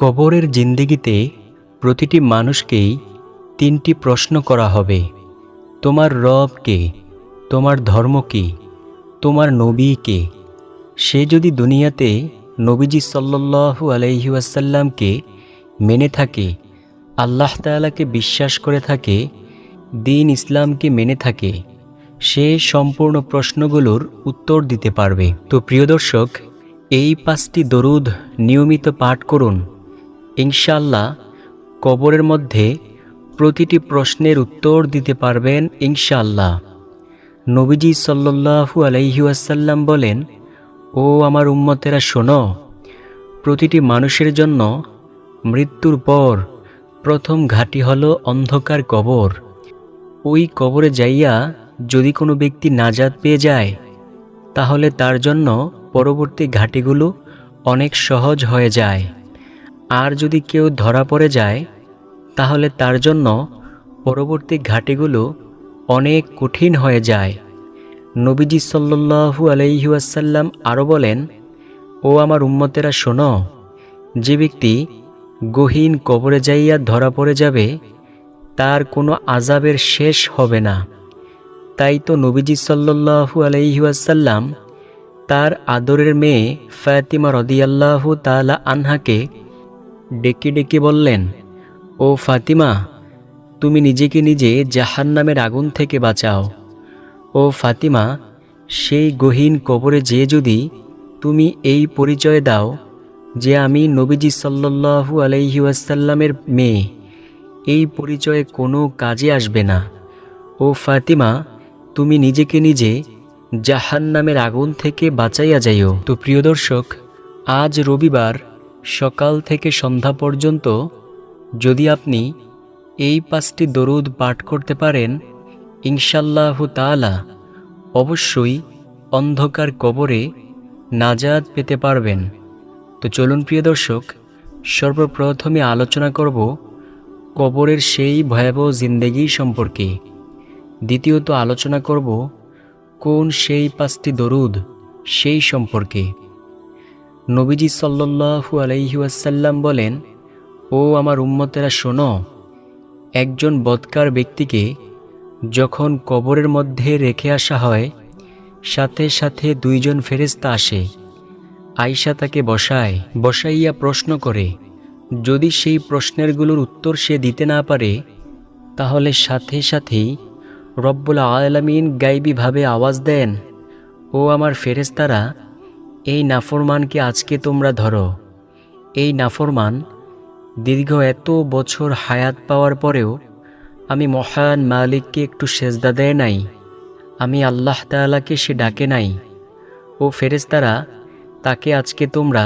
কবরের জিন্দিগিতে প্রতিটি মানুষকেই তিনটি প্রশ্ন করা হবে। তোমার রব কে তোমার ধর্ম কি তোমার নবী কে সে যদি দুনিয়াতে নবীজি সাল্লাল্লাহু আলাইহি ওয়াসাল্লামকে মেনে থাকে, আল্লাহ তাআলাকে বিশ্বাস করে থাকে, দিন ইসলামকে মেনে থাকে, সে সম্পূর্ণ প্রশ্নগুলোর উত্তর দিতে পারবে। তো প্রিয় দর্শক, এই পাঁচটি দরুদ নিয়মিত পাঠ করুন। ইনশাল্লাহ কবরের মধ্যে প্রতিটি প্রশ্নের উত্তর দিতে পারবেন ইনশাল্লাহ নবীজি সাল্লাল্লাহু আলাইহি ওয়াসাল্লাম বলেন, ও আমার উম্মতেরা, শোনো, প্রতিটি মানুষের জন্য মৃত্যুর পর প্রথম ঘাটি হল অন্ধকার কবর। ওই কবরে যাইয়া যদি কোনো ব্যক্তি নাজাদ পেয়ে যায়, তাহলে তার জন্য পরবর্তী ঘাটিগুলো অনেক সহজ হয়ে যায়। আর যদি কেউ ধরা পড়ে যায়, তাহলে তার জন্য পরবর্তী ঘাটিগুলো অনেক কঠিন হয়ে যায়। নবীজি সাল্লু আলহিউসাল্লাম আরও বলেন, ও আমার উম্মতেরা শোনো, যে ব্যক্তি গহীন কবরে যাইয়া ধরা পড়ে যাবে, তার কোনো আজাবের শেষ হবে না। তাই তো নবীজি সাল্লু আলহিউসাল্লাম তার আদরের মেয়ে ফাতিমা রদিয়াল্লাহু তালা আনহাকে ডেকে ডেকে বললেন, ও ফাতিমা, তুমি নিজেকে নিজে জাহান নামের আগুন থেকে বাঁচাও। ও ফাতিমা, সেই গহীন কবরে যে যদি তুমি এই পরিচয় দাও যে আমি নবীজি সাল্লু আলহি ওয়াসাল্লামের মেয়ে, এই পরিচয়ে কোনো কাজে আসবে না। ও ফাতিমা, তুমি নিজেকে নিজে জাহান নামের আগুন থেকে বাঁচাইয়া যাইও। তো প্রিয় দর্শক, আজ রবিবার সকাল থেকে সন্ধ্যা পর্যন্ত যদি আপনি এই পাঁচটি দরুদ পাঠ করতে পারেন ইনশাল্লাহ তালা অবশ্যই অন্ধকার কবরে নাজাদ পেতে পারবেন। তো চলুন প্রিয় দর্শক, সর্বপ্রথমে আলোচনা করব কবরের সেই ভয়াবহ জিন্দেগি সম্পর্কে। দ্বিতীয়ত আলোচনা করব কোন সেই পাঁচটি দরুদ সেই সম্পর্কে। নবীজি সাল্লু আলহিউসাল্লাম বলেন, ও আমার উম্মতেরা, শোনো, একজন বৎকার ব্যক্তিকে যখন কবরের মধ্যে রেখে আসা হয়, সাথে সাথে দুইজন ফেরেস্তা আসে। আয়সা তাকে বসায়, বসাইয়া প্রশ্ন করে, যদি সেই প্রশ্নেরগুলোর উত্তর সে দিতে না পারে, তাহলে সাথে সাথেই রব্বুল আলমিন গাইবিভাবে আওয়াজ দেন, ও আমার ফেরেস্তারা এই নাফরমানকে আজকে তোমরা ধরো? এই নাফরমান দীর্ঘ এত বছর হায়াত পাওয়ার পরেও আমি মহান মালিককে একটু সেজদা দেয় নাই, আমি আল্লাহ তালাকে সে ডাকে নাই। ও ফেরেস্তারা তাকে আজকে তোমরা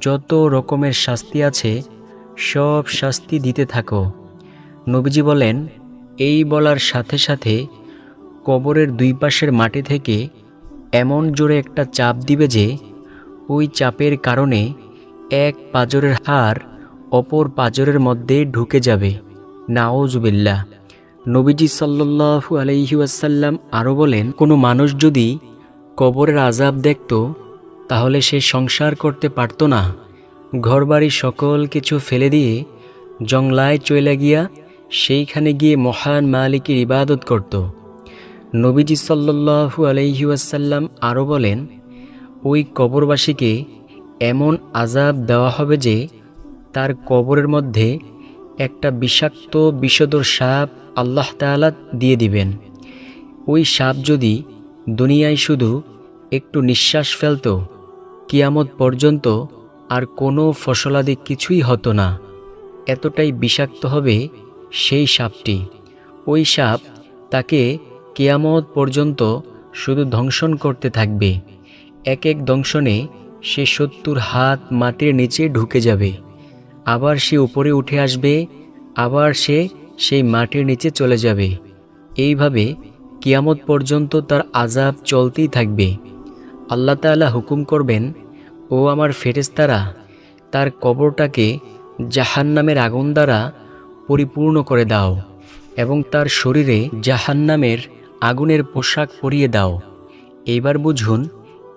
যত রকমের শাস্তি আছে, সব শাস্তি দিতে থাকো। নবীজি বলেন, এই বলার সাথে সাথে কবরের দুই পাশের মাটি থেকে এমন জোরে একটা চাপ দিবে যে, ওই চাপের কারণে এক পাজরের হার অপর পাজরের মধ্যে ঢুকে যাবে। নাওজুবিল্লা নবীজি সাল্লু আলহিউসাল্লাম আরও বলেন, কোনো মানুষ যদি কবরের আজাব দেখত, তাহলে সে সংসার করতে পারত না। ঘরবাড়ি সকল কিছু ফেলে দিয়ে জংলায় চলে গিয়া সেইখানে গিয়ে মহান মালিকের ইবাদত করত। নবীজি সাল্লু আলহিউসাল্লাম আরও বলেন, ওই কবরবাসীকে এমন আজাব দেওয়া হবে যে তার কবরের মধ্যে একটা বিষাক্ত বিষদর সাপ আল্লাহ তালা দিয়ে দিবেন। ওই সাপ যদি দুনিয়ায় শুধু একটু নিঃশ্বাস ফেলত, কিয়ামত পর্যন্ত আর কোনো ফসলাদি কিছুই হতো না। এতটাই বিষাক্ত হবে সেই সাপটি। ওই সাপ তাকে কেয়ামত পর্যন্ত শুধু ধ্বংসন করতে থাকবে। এক এক দংশনে সে সত্তর হাত মাটির নিচে ঢুকে যাবে। আবার সে উপরে উঠে আসবে, আবার সে সেই মাটির নিচে চলে যাবে। এইভাবে কিয়ামত পর্যন্ত তার আজাব চলতেই থাকবে। আল্লাহ তাআলা হুকুম করবেন, ও আমার ফেরেস্তারা তার কবরটাকে জাহান্নামের আগুন দ্বারা পরিপূর্ণ করে দাও এবং তার শরীরে জাহান্নামের আগুনের পোশাক পরিয়ে দাও। এইবার বুঝুন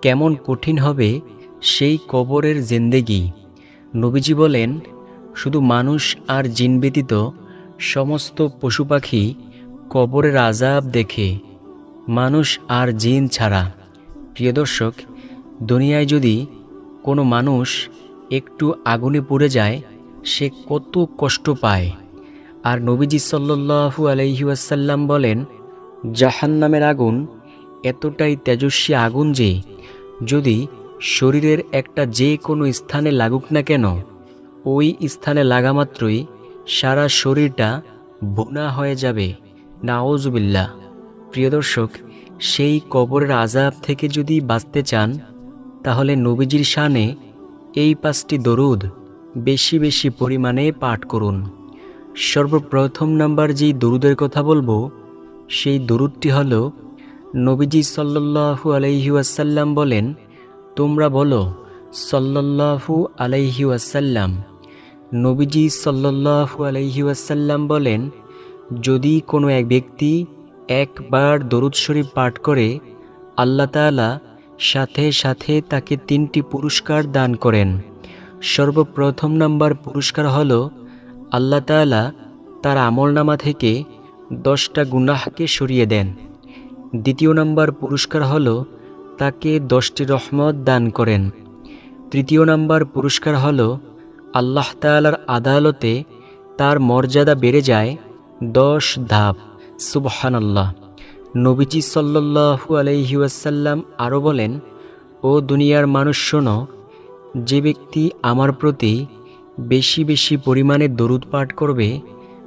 কেমন কঠিন হবে সেই কবরের জেন্দেগি। নবীজি বলেন, শুধু মানুষ আর জিন ব্যতীত সমস্ত পশু পাখি কবরের আজাব দেখে, মানুষ আর জিন ছাড়া। প্রিয় দর্শক, দুনিয়ায় যদি কোনো মানুষ একটু আগুনে পড়ে যায়, সে কত কষ্ট পায়। আর নবীজি সাল্লু আলহি আসাল্লাম বলেন জাহান্নামের আগুন এতটাই তেজস্বী আগুন যে, যদি শরীরের একটা যে কোনো স্থানে লাগুক না কেন, ওই স্থানে লাগা মাত্রই সারা শরীরটা বোনা হয়ে যাবে। নাওজুবিল্লা প্রিয় দর্শক, সেই কবরের আজাব থেকে যদি বাঁচতে চান, তাহলে নবীজির শানে এই পাঁচটি দরুদ বেশি বেশি পরিমাণে পাঠ করুন। সর্বপ্রথম নাম্বার যেই দরুদের কথা বলব সেই দরুদটি হল, নবীজি সাল্লাহু আলাইহি আসাল্লাম বলেন, তোমরা বলো সাল্লাহু আলাইহি আসাল্লাম নবীজি সাল্লাহু আলাইহি আসাল্লাম বলেন, যদি কোনো এক ব্যক্তি একবার দরুদ শরীফ পাঠ করে, আল্লাহ তাআলা সাথে সাথে তাকে তিনটি পুরস্কার দান করেন। সর্বপ্রথম নাম্বার পুরস্কার হল, আল্লাহ তাআলা তার আমলনামা থেকে দশটা গুনাহকে সরিয়ে দেন। দ্বিতীয় নাম্বার পুরস্কার হল তাকে দশটি রহমত দান করেন। তৃতীয় নাম্বার পুরস্কার হল আল্লাহ তালার আদালতে তার মর্যাদা বেড়ে যায় দশ ধাপ। সুবহান আল্লাহ নবীজি সাল্লু আলহি ওয়াসাল্লাম আরও বলেন, ও দুনিয়ার মানুষ শোনো, যে ব্যক্তি আমার প্রতি বেশি বেশি পরিমাণে দরুদ পাঠ করবে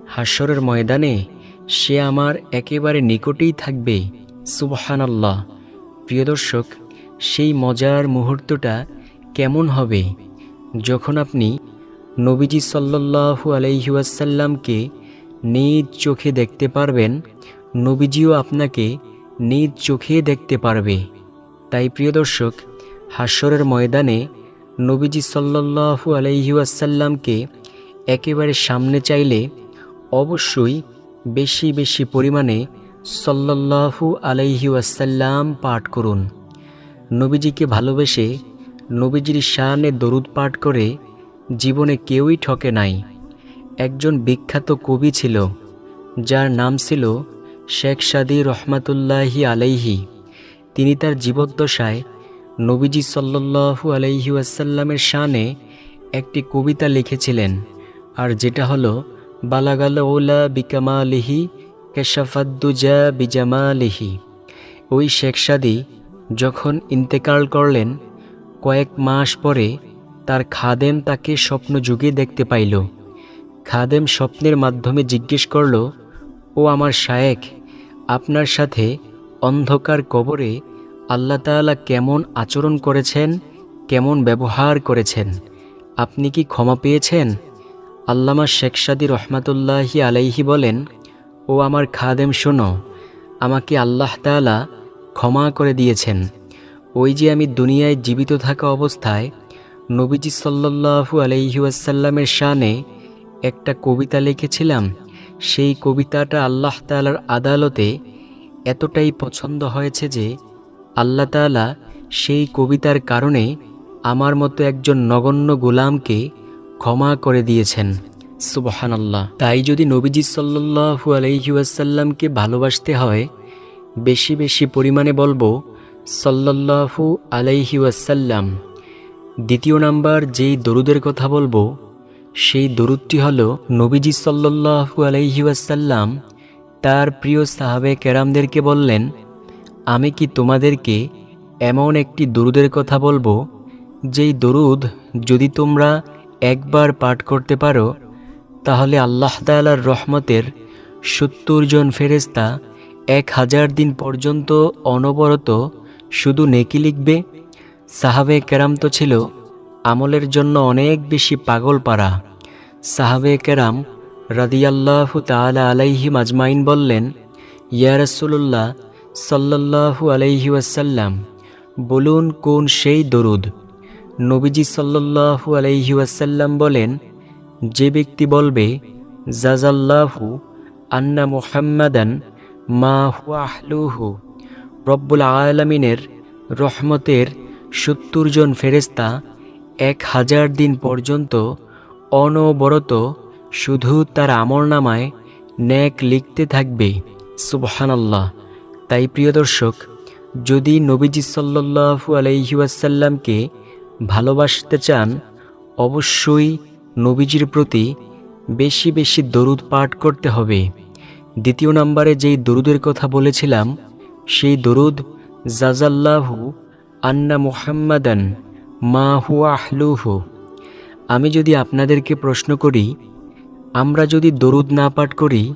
হাস্যরের ময়দানে সে আমার একেবারে নিকটেই থাকবে। সুবহান আল্লাহ প্রিয় দর্শক, সেই মজার মুহূর্তটা কেমন হবে? যখন আপনি নবীজি সাল্লাহু আলাইহাসাল্লামকে নিজ চোখে দেখতে পারবেন, নবীজিও আপনাকে নিজ চোখে দেখতে পারবে। তাই প্রিয় দর্শক হাস্যরের ময়দানে নবীজি সাল্লাহু আলাইহাসাল্লামকে একেবারে সামনে চাইলে অবশ্যই বেশি বেশি পরিমাণে সাল্লাহু আলাইহি ওয়াসাল্লাম পাঠ করুন। নবীজিকে ভালোবেসে নবীজির শানে দরুদ পাঠ করে জীবনে কেউই ঠকে নাই। একজন বিখ্যাত কবি ছিল, যার নাম ছিল শেখ সাদি রহমাতুল্লাহি আলাইহি। তিনি তার জীবদ্দশায় নবীজি সাল্লাহু আলাইহি ওয়াসাল্লামের শানে একটি কবিতা লিখেছিলেন, আর যেটা হলো বালাগাল ওলা বিকামালিহি কেশাফাদ্দুজা বিজামালিহি ওই শেখ সাদি যখন ইন্তেকাল করলেন, কয়েক মাস পরে তার খাদেম তাকে স্বপ্ন যুগে দেখতে পাইল। খাদেম স্বপ্নের মাধ্যমে জিজ্ঞেস করল, ও আমার শায়েক আপনার সাথে অন্ধকার কবরে আল্লাহ তাআলা কেমন আচরণ করেছেন, কেমন ব্যবহার করেছেন? আপনি কি ক্ষমা পেয়েছেন? আল্লামা শেখ সাদি রহমাতুল্লাহি আলাইহি বলেন, ও আমার খাদেম, শোনো, আমাকে আল্লাহ তাআলা ক্ষমা করে দিয়েছেন। ওই যে আমি দুনিয়ায় জীবিত থাকা অবস্থায় নবীজি সাল্লাহু আলহিউসাল্লামের শানে একটা কবিতা লিখেছিলাম, সেই কবিতাটা আল্লাহ তালার আদালতে এতটাই পছন্দ হয়েছে যে আল্লাহ তালা সেই কবিতার কারণে আমার মতো একজন নগণ্য গোলামকে ক্ষমা করে দিয়েছেন। সুবহানাল্লাহ। তাই যদি নবীজি সাল্লু আলহিউসাল্লামকে ভালোবাসতে হয়, বেশি বেশি পরিমাণে বলব সাল্লাহু আলাইহি ওয়াসাল্লাম। দ্বিতীয় নাম্বার যেই দরুদের কথা বলব, সেই দরুদটি হল নবীজি সাল্লাহু আলাইহি ওয়াসাল্লাম তার প্রিয় সাহাবে কেরামদেরকে বললেন, আমি কি তোমাদেরকে এমন একটি দরুদের কথা বলব, যেই দরুদ যদি তোমরা একবার পাঠ করতে পারো, তাহলে আল্লাহ তালার রহমতের সত্তর জন ফেরেস্তা এক হাজার দিন পর্যন্ত অনবরত শুধু নেকি লিখবে। সাহাবে কেরাম তো ছিল আমলের জন্য অনেক বেশি পাগল পারা সাহাবে কেরাম রাদিয়াল্লাহু তালা আলাইহি মাজমাইন বললেন, ইয়া রসুল্লাহ সাল্লাহু আলাইহি ওয়াসাল্লাম, বলুন কোন সেই দরুদ? নবীজি সাল্লাহু আলাইহি ওয়াসাল্লাম বলেন, যে ব্যক্তি বলবে, জাজাল্লাহু আন্না মুহাম্মাদান মা হুয়াহলুহু রব্বুল আলমিনের রহমতের সত্তর জন ফেরেস্তা এক হাজার দিন পর্যন্ত অনবরত শুধু তার আমল নামায় ন্যাক লিখতে থাকবে। সুবহানাল্লাহ। তাই প্রিয় দর্শক, যদি নবীজি সাল্লাল্লাহু আলাইহি ওয়াসাল্লামকে ভালোবাসতে চান, অবশ্যই নবীজির প্রতি বেশি বেশি দরুদ পাঠ করতে হবে। দ্বিতীয় নম্বরে যেই দরুদের কথা বলেছিলাম, সেই দরুদ জাজাল্লাহু আন্না মুহাম্মাদান মা হুয়া আহলুহু। আমি যদি আপনাদেরকে প্রশ্ন করি, আমরা যদি দরুদ না পাঠ করি,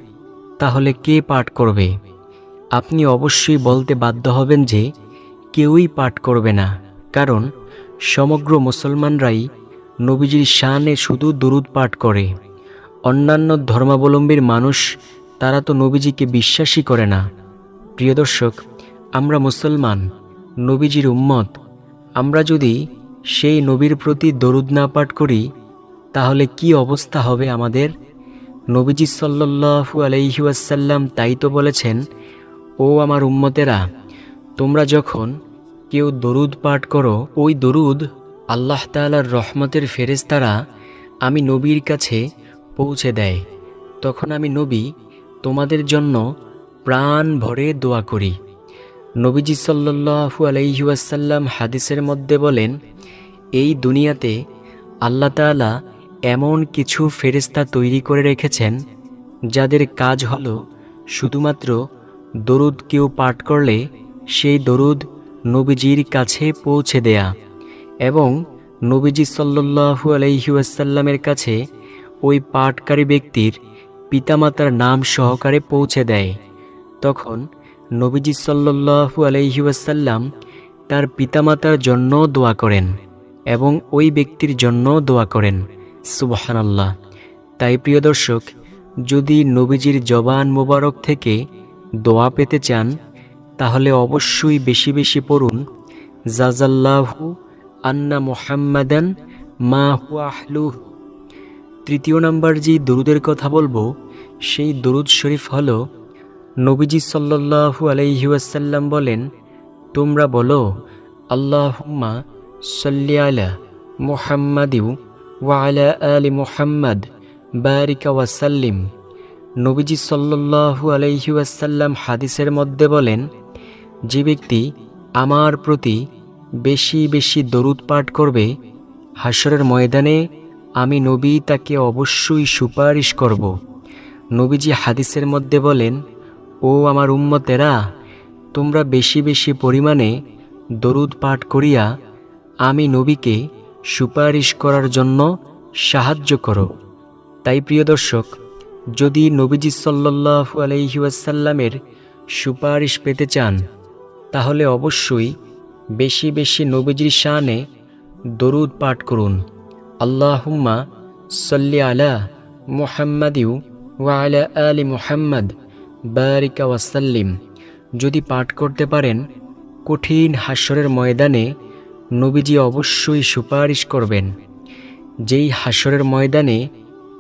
তাহলে কে পাঠ করবে? আপনি অবশ্যই বলতে বাধ্য হবেন যে, কেউই পাঠ করবে না। কারণ সমগ্র মুসলমানরাই নবীজির শানে শুধু দরুদ পাঠ করে। অন্যান্য ধর্মাবলম্বীর মানুষ, তারা তো নবীজিকে বিশ্বাসই করে না। প্রিয় দর্শক, আমরা মুসলমান, নবীজির উম্মত। আমরা যদি সেই নবীর প্রতি দরুদ না পাঠ করি, তাহলে কি অবস্থা হবে আমাদের? নবীজি সাল্লাহু আলাইহাসাল্লাম তাই তো বলেছেন, ও আমার উম্মতেরা, তোমরা যখন কেউ দরুদ পাঠ করো, ওই দরুদ আল্লাহ তালার রহমতের ফেরেস্তারা আমি নবীর কাছে পৌঁছে দেয়। তখন আমি নবী, তোমাদের জন্য প্রাণ ভরে দোয়া করি। নবীজি সাল্লাহু আলাইহাসাল্লাম হাদিসের মধ্যে বলেন, এই দুনিয়াতে আল্লাহ তালা এমন কিছু ফেরেস্তা তৈরি করে রেখেছেন, যাদের কাজ হলো শুধুমাত্র দরুদ কেউ পাঠ করলে সেই দরুদ নবীজির কাছে পৌঁছে দেয়া এবং নবীজি সাল্লু আলহিউসাল্লামের কাছে ওই পাঠকারী ব্যক্তির পিতামাতার নাম সহকারে পৌঁছে দেয়। তখন নবীজি সাল্লু আলহিউসাল্লাম তার পিতামাতার জন্য দোয়া করেন এবং ওই ব্যক্তির জন্য দোয়া করেন, সুবহানাল্লাহ। তাই প্রিয় দর্শক, যদি নবীজির জবান মোবারক থেকে দোয়া পেতে চান তাহলে অবশ্যই বেশি বেশি পড়ুন। জাজাল্লাহু আন্না মোহাম্মদান মা হুয়াহলুহ তৃতীয় নাম্বার যে দরুদের কথা বলব, সেই দরুদ শরীফ হল, নবীজি সাল্লাহু আলাইহাসাল্লাম বলেন, তোমরা বলো, আল্লাহুম্মা সাল্লি আলা মুহাম্মাদিউ ওয়ালা আলি মুহাম্মদ, বারিকা ওয়াসাল্লিম নবীজি সাল্লাহু আলাইহাসাল্লাম হাদিসের মধ্যে বলেন যে ব্যক্তি আমার প্রতি বেশি বেশি দরুদ পাঠ করবে হাসরের ময়দানে আমি নবী তাকে অবশ্যই সুপারিশ করব। নবীজি হাদিসের মধ্যে বলেন, ও আমার উম্মতেরা, তোমরা বেশি বেশি পরিমাণে দরুদ পাঠ করিয়া আমি নবীকে সুপারিশ করার জন্য সাহায্য করো। তাই প্রিয় দর্শক, যদি নবীজি সাল্লাহু আলহিউসাল্লামের সুপারিশ পেতে চান তাহলে অবশ্যই বেশি বেশি নবীজির শানে দরুদ পাঠ করুন। আল্লাহুম্মা সাল্লি আলা মুহাম্মাদিউ ওয়ালা আলি মুহাম্মদ বারিকা ওয়াসাল্লিম যদি পাঠ করতে পারেন, কঠিন হাস্যরের ময়দানে নবীজি অবশ্যই সুপারিশ করবেন। যেই হাসরের ময়দানে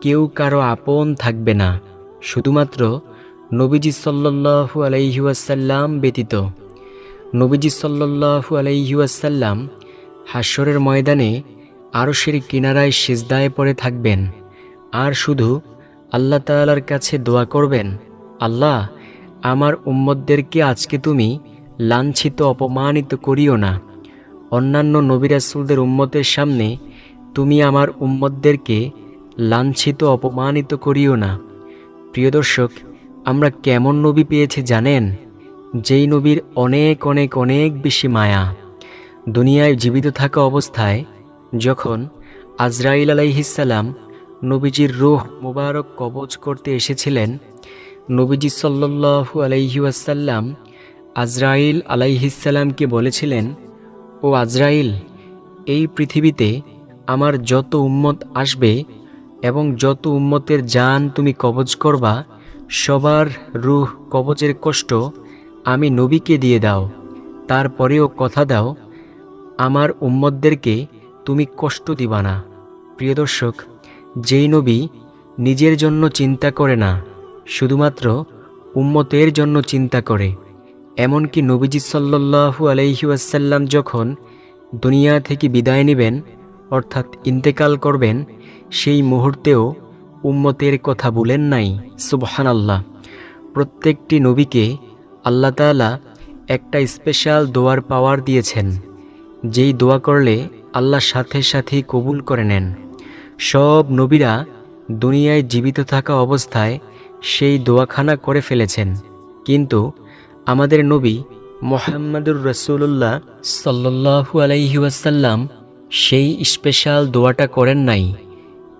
কেউ কারও আপন থাকবে না, শুধুমাত্র নবীজি সাল্লাহু আলাইহাসাল্লাম ব্যতীত। নবীজি সাল্লাহু আলাইহাসাল্লাম হাস্যরের ময়দানে আরশের কিনারায় সেজদায় পড়ে থাকবেন। আর শুধু আল্লাহ তালার কাছে দোয়া করবেন, আল্লাহ, আমার উম্মদদেরকে আজকে তুমি লাঞ্ছিত, অপমানিত করিও না। অন্যান্য নবিরাসুলদের উম্মতের সামনে তুমি আমার উম্মদদেরকে লাঞ্ছিত, অপমানিত করিও না। প্রিয় দর্শক, আমরা কেমন নবী পেয়েছি জানেন? যেই নবীর অনেক অনেক অনেক বেশি মায়া। দুনিয়ায় জীবিত থাকা অবস্থায় যখন আজরাইল আলাইহিসাল্লাম নবীজির রুহ মুবারক কবজ করতে এসেছিলেন, নবীজি সাল্লু আলাইহাসাল্লাম আজরাইল আলাইহিসাল্লামকে বলেছিলেন, ও আজরাইল, এই পৃথিবীতে আমার যত উম্মত আসবে এবং যত উম্মতের যান তুমি কবজ করবা, সবার রুহ কবজের কষ্ট আমি নবীকে দিয়ে দাও, তারপরেও কথা দাও, আমার উম্মদদেরকে তুমি কষ্ট দিবা না। প্রিয় দর্শক, যেই নবী নিজের জন্য চিন্তা করে না, শুধুমাত্র উম্মতের জন্য চিন্তা করে, এমনকি নবীজি সাল্লাহু আলহিউসাল্লাম যখন দুনিয়া থেকে বিদায় নেবেন, অর্থাৎ ইন্তেকাল করবেন, সেই মুহূর্তেও উম্মতের কথা বলেন নাই সুবহান আল্লাহ প্রত্যেকটি নবীকে আল্লাহ তাআলা একটা স্পেশাল দোয়ার পাওয়ার দিয়েছেন, যেই দোয়া করলে আল্লাহ সাথে সাথেই কবুল করে নেন। সব নবীরা দুনিয়ায় জীবিত থাকা অবস্থায় সেই দোয়াখানা করে ফেলেছেন। কিন্তু আমাদের নবী মোহাম্মদুর রসুল্লাহ সাল্লাহু আলাইহি ওয়াসাল্লাম সেই স্পেশাল দোয়াটা করেন নাই।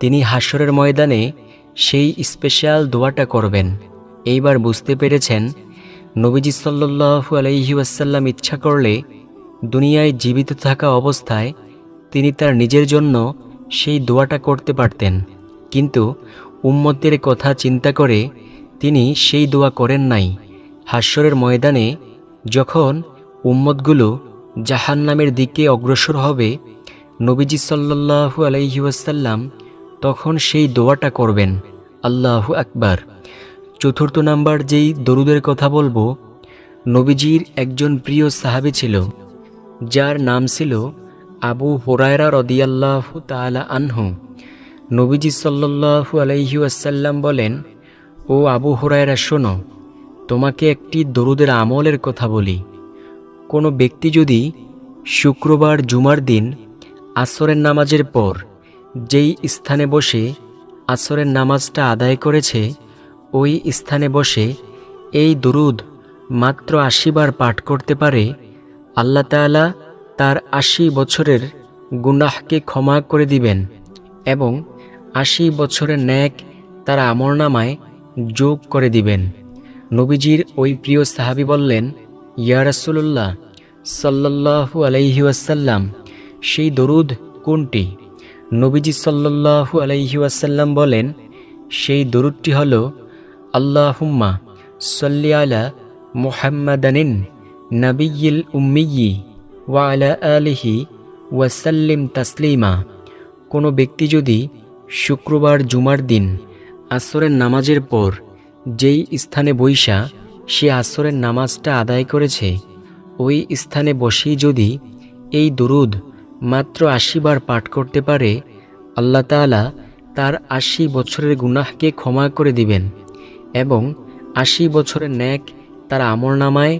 তিনি হাসরের ময়দানে সেই স্পেশাল দোয়াটা করবেন। এইবার বুঝতে পেরেছেন নবীজি আলাইহি ওয়াসাল্লাম ইচ্ছা করলে দুনিয়ায় জীবিত থাকা অবস্থায় তিনি তার নিজের জন্য সেই দোয়াটা করতে পারতেন। কিন্তু উম্মতের কথা চিন্তা করে তিনি সেই দোয়া করেন নাই। হাস্যরের ময়দানে যখন উম্মতগুলো জাহান্নামের দিকে অগ্রসর হবে, নবীজি সাল্লাহু আলাইহি ওয়াসাল্লাম তখন সেই দোয়াটা করবেন। আল্লাহু আকবার। চতুর্থ নাম্বার যেই দরুদের কথা বলব, নবীজির একজন প্রিয় সাহাবী ছিল, যার নাম ছিল আবু হোরায়রা রদিয়াল্লাহ তালা আনহু। নবীজি সাল্লাহু আলাইহি আসাল্লাম বলেন, ও আবু হোরায়রা, শোনো, তোমাকে একটি দরুদের আমলের কথা বলি। কোনো ব্যক্তি যদি শুক্রবার জুমার দিন আসরের নামাজের পর যেই স্থানে বসে আসরের নামাজটা আদায় করেছে ওই স্থানে বসে এই দরুদ মাত্র আশিবার পাঠ করতে পারে, আল্লাহ তাআলা তার আশি বছরের গুনাহকে ক্ষমা করে দিবেন এবং আশি বছরের ন্যাক তার আমরনামায় যোগ করে দিবেন। নবীজির ওই প্রিয় সাহাবি বললেন, ইয়া রাসূলুল্লাহ, সাল্লাল্লাহু আলাইহি ওয়াসাল্লাম, সেই দরুদ কোনটি? নবীজি সাল্লাল্লাহু আলাইহি ওয়াসাল্লাম বলেন, সেই দরুদটি হল আল্লাহুম্মা সাল্লি আলা মুহাম্মাদানিন নাবিয়িল উম্মিয়ি ওয়া আলা আলিহি ওয়াসাল্লিম তাসলিমা কোনো ব্যক্তি যদি শুক্রবার জুমার দিন আসরের নামাজের পর যেই স্থানে বৈশা সে আসরের নামাজটা আদায় করেছে, ওই স্থানে বসেই যদি এই দরুদ মাত্র আশিবার পাঠ করতে পারে, আল্লাহ তাআলা তার আশি বছরের গুনাহকে ক্ষমা করে দিবেন। এবং আশি বছরের ন্যাক তার আমর নামায়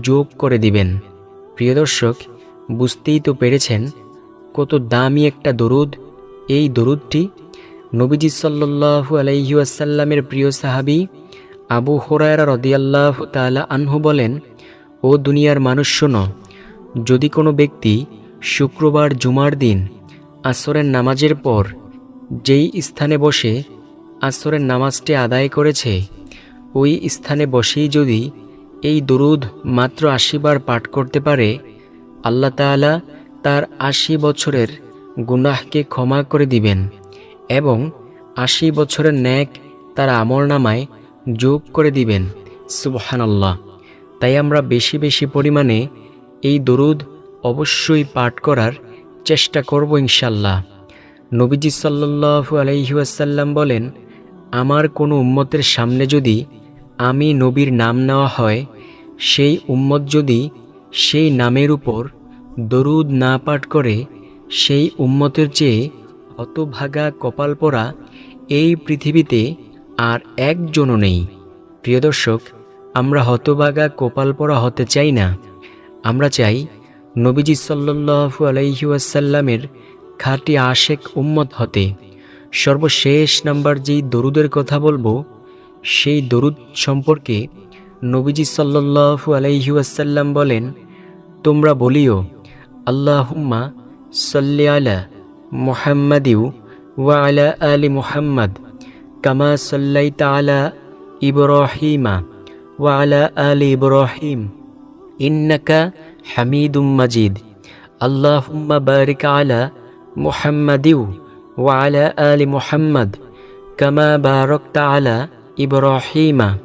যোগ করে দিবেন। প্রিয় দর্শক, বুঝতেই তো পেরেছেন কত দামি একটা দরুদ। এই দরুদটি নবীজি সাল্লু আলাইহি আসাল্লামের প্রিয় সাহাবি আবু হোরায়রা রদিয়াল্লাহ তালা আনহু বলেন, ও দুনিয়ার মানুষ শোনো, যদি কোনো ব্যক্তি শুক্রবার জুমার দিন আসরের নামাজের পর যেই স্থানে বসে আসরের নামাজটি আদায় করেছে। ওই স্থানে বসেই যদি এই দরুদ মাত্র আশিবার পাঠ করতে পারে, আল্লাহ তাআলা তার আশি বছরের গুনাহকে ক্ষমা করে দিবেন এবং আশি বছরের ন্যাক তার আমর নামায় যোগ করে দিবেন। সুবহানাল্লাহ। তাই আমরা বেশি বেশি পরিমাণে এই দরুদ অবশ্যই পাঠ করার চেষ্টা করব ইনশাল্লাহ নবীজি সাল্লু আলহিউসাল্লাম বলেন আমার কোনো উম্মতের সামনে যদি আমি নবীর নাম নেওয়া হয়, সেই উম্মত যদি সেই নামের উপর দরুদ না পাঠ করে, সেই উম্মতের চেয়ে হতভাগা কপাল পরা এই পৃথিবীতে আর একজনও নেই। প্রিয় দর্শক, আমরা হতভাগা কপাল পরা হতে চাই না। আমরা চাই নবীজি সাল্লু আলাইহাসাল্লামের খাঁটি আশেক উম্মত হতে। সর্বশেষ নাম্বার যেই দরুদের কথা বলব, সেই দরুদ সম্পর্কে নবীজি সাল্লু আলাইহাসাল্লাম বলেন, তোমরা বলিও, আল্লাহুম্মা সাল্লি আলা মুহাম্মাদিউ ওয়া আলা আলি মুহাম্মদ কামা সাল্লাইতা আলা ইব্রাহিমা ওয়া আলা আলি ইব্রাহিম। ইন্নাকা হামিদুম মাজিদ। আল্লাহুম্মা বারিক আলা মুহাম্মাদিউ ওয়া আলা মুহাম্মদ কামা বারাকতা আলা ইব্রাহিমা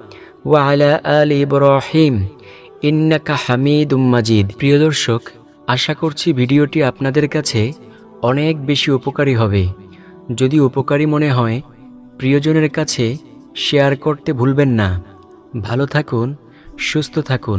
ওয়া আলা ইব্রাহিম। ইন্নাকা হামিদুম মাজিদ। প্রিয় দর্শক, আশা করছি ভিডিওটি আপনাদের কাছে অনেক বেশি উপকারী হবে। যদি উপকারী মনে হয়, প্রিয়জনের কাছে শেয়ার করতে ভুলবেন না। ভালো থাকুন, সুস্থ থাকুন।